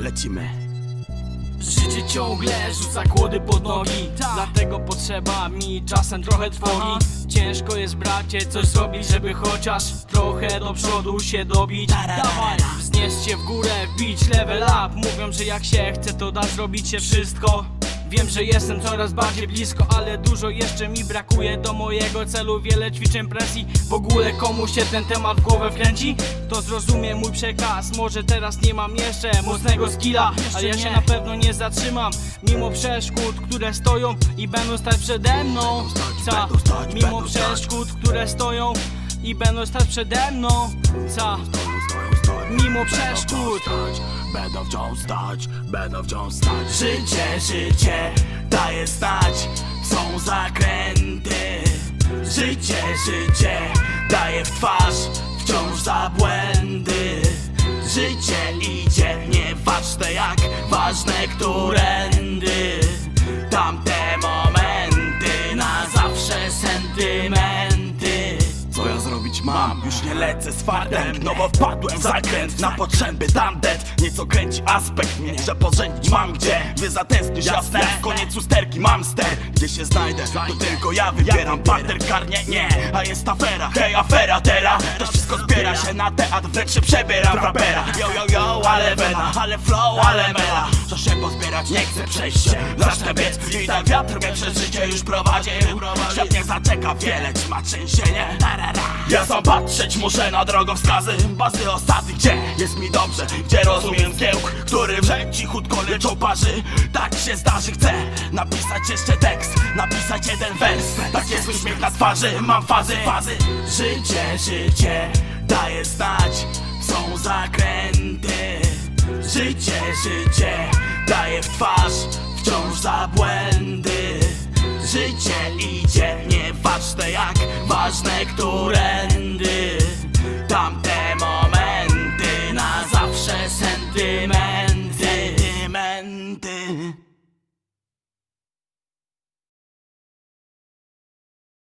lecimy. Życie ciągle rzuca kłody pod nogi. Dlatego potrzeba mi czasem trochę trwogi. Ciężko jest bracie coś zrobić, żeby chociaż trochę do przodu się dobić. Dawaj, wznieść się w górę, wbić level up. Mówią, że jak się chce to da zrobić się wszystko Wiem, że jestem coraz bardziej blisko, ale dużo jeszcze mi brakuje do mojego celu. Wiele ćwiczeń presji, w ogóle komu się ten temat w głowę wkręci? To zrozumie mój przekaz, może teraz nie mam jeszcze mocnego skilla Ale ja się na pewno nie zatrzymam, mimo przeszkód, które stoją i będą stać przede mną Ca, mimo przeszkód, które stoją i będą stać przede mną Ca, mimo przeszkód. Będą wciąż stać, będą wciąż stać. Życie, życie daje stać. Są zakręty. Życie, życie daje w twarz Wciąż za błędy. Życie idzie, nieważne jak Ważne którędy. Tamte momenty Na zawsze sentymenty co mam? Już nie lecę z fartem. No bo wpadłem w zakręt Na potrzeby tandet Nieco kręci aspekt mnie Że porzędzić mam gdzie. By zatęsknić jasne. Koniec usterki mam ster. Gdzie się znajdę To tylko ja wybieram. Parter karnie nie. A jest afera. Hej afera teraz To wszystko zbiera się na teatr Wręcz się przebieram w rapera. Yo yo yo ale wena. Ale flow ale mela. Co się pozbierać? Nie chcę przejść się. Zacznę biec I tak wiatr mnie przez życie już prowadzi. Świat nie zaczeka wiele Trzyma trzęsienie. Ja patrzeć muszę na drogowskazy. Bazy osady, gdzie jest mi dobrze? Gdzie rozumiem zgiełk, który wrzeć cichutko leczą parzy? Tak się zdarzy, chcę napisać jeszcze tekst Napisać jeden wers. Tak jest uśmiech na twarzy, mam fazy, fazy. Życie, życie daje znać Są zakręty. Życie, życie daje w twarz Wciąż za błędy. Życie idzie, nieważne jak, ważne którędy